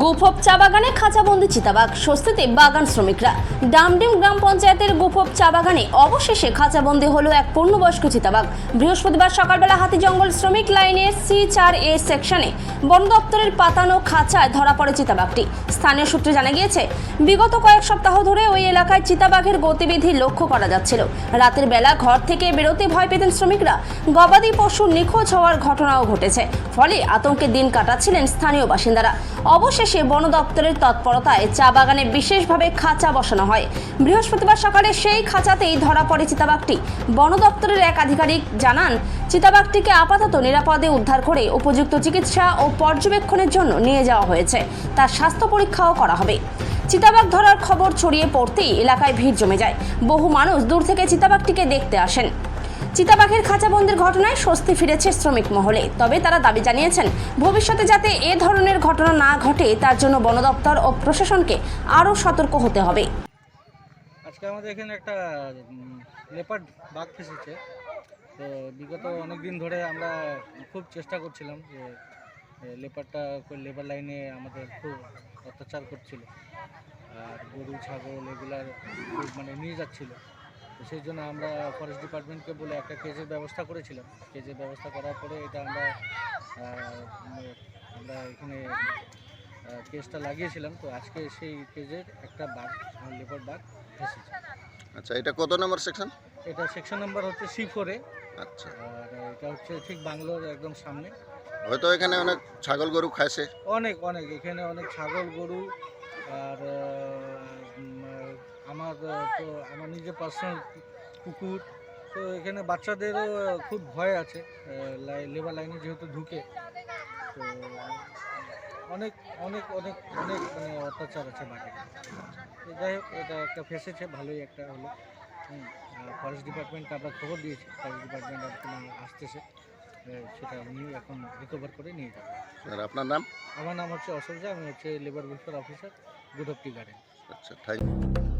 গুফব চা বাগানে খাঁচাবন্দি চিতাবাঘ। স্বস্তিতে বাগান শ্রমিকরা। ডামডিম গ্রাম পঞ্চায়েতের গুফব চা বাগানে অবশেষে খাঁচাবন্দি হলো এক পূর্ণবয়স্ক চিতাবাঘ। বৃহস্পতিবার সকালবেলা হাতি জঙ্গল শ্রমিক লাইনে সি চার এ সেকশনে বন দপ্তরের পাতানো খাঁচায় ধরা পড়ে চিতাবাঘটি। স্থানীয় সূত্রে জানা গিয়েছে, বিগত কয়েক সপ্তাহ ধরে ওই এলাকায় চিতাবাঘের গতিবিধি লক্ষ্য করা যাচ্ছিল। রাতের বেলা ঘর থেকে বেরোতে ভয় পেতেন শ্রমিকরা। গবাদি পশু নিখোঁজ হওয়ার ঘটনাও ঘটেছে। ফলে আতঙ্কে দিন কাটাচ্ছিলেন স্থানীয় বাসিন্দারা। অবশেষে বন দপ্তরের তৎপরতায় চা বাগানে বিশেষভাবে খাঁচা বসানো হয়। বৃহস্পতিবার সকালে সেই খাঁচাতেই ধরা পড়ে চিতাবাঘটি। বন দপ্তরের এক আধিকারিক জানান, চিতাবাঘটিকে আপাতত নিরাপদে উদ্ধার করে উপযুক্ত চিকিৎসা ও পর্যবেক্ষণের জন্য নিয়ে যাওয়া হয়েছে। তার স্বাস্থ্য পরীক্ষাও করা হবে। চিতাবাঘ ধরার খবর ছড়িয়ে পড়তেই এলাকায় ভিড় জমে যায়। বহু মানুষ দূর থেকে চিতাবাঘটিকে দেখতে আসেন। চিতাবাঘের খাঁচাবন্দির ঘটনায় স্বস্তি ফিরেছে শ্রমিক মহলে। তবে তারা দাবি জানিয়েছেন, ভবিষ্যতে যাতে এ ধরনের ঘটনা না ঘটে, তার জন্য বন দপ্তর ও প্রশাসনকে আরও সতর্ক হতে হবে। আজকে আমাদের এখানে একটা লেপার্ড বাঘ ফেসেছে। তো বিগত অনেক দিন ধরে আমরা খুব চেষ্টা করছিলাম যে লেপারটা লেবার লাইনে আমাদের খুব অত্যাচার করছিল। আর গরু, ছাগল এগুলার খুব মানে নিয়ে যাচ্ছিল। সেই জন্য আমরা ফরেস্ট ডিপার্টমেন্টকে বলে একটা কেজের ব্যবস্থা করেছিলাম। কেজের ব্যবস্থা করার পরে এটা আমরা আমরা এখানে কেসটা লাগিয়েছিলাম। তো আজকে সেই কেজের একটা বাঘ লেপার বাঘ এসেছে। আচ্ছা এটা কত নম্বর সেকশন এটা সেকশন নাম্বার হচ্ছে সি ফোরে আচ্ছা। আর এটা হচ্ছে ঠিক বাংলোর একদম সামনে। হয়তো এখানে অনেক ছাগল গরু খাইছে। অনেক অনেক। এখানে অনেক ছাগল গরু আর আমার তো আমার নিজের পার্সোনাল কুকুর। তো এখানে বাচ্চাদেরও খুব ভয় আছে লেবার লাইনে যেহেতু ঢুকে তো অনেক অনেক অনেক অনেক মানে অত্যাচার আছে বাকি যাই হোক এটা একটা ফেসেছে ভালোই একটা হলো। ফরেস্ট ডিপার্টমেন্টকে আমরা খবর দিয়েছি ফরেস্ট ডিপার্টমেন্ট এখন আসতেছে সেটা নিয়ে এখন রিকভার করে নিয়ে যাবে। আর আপনার নাম? আমার নাম হচ্ছে অশোক আমি হচ্ছে labour welfare officer good of tea garden আচ্ছা থ্যাংক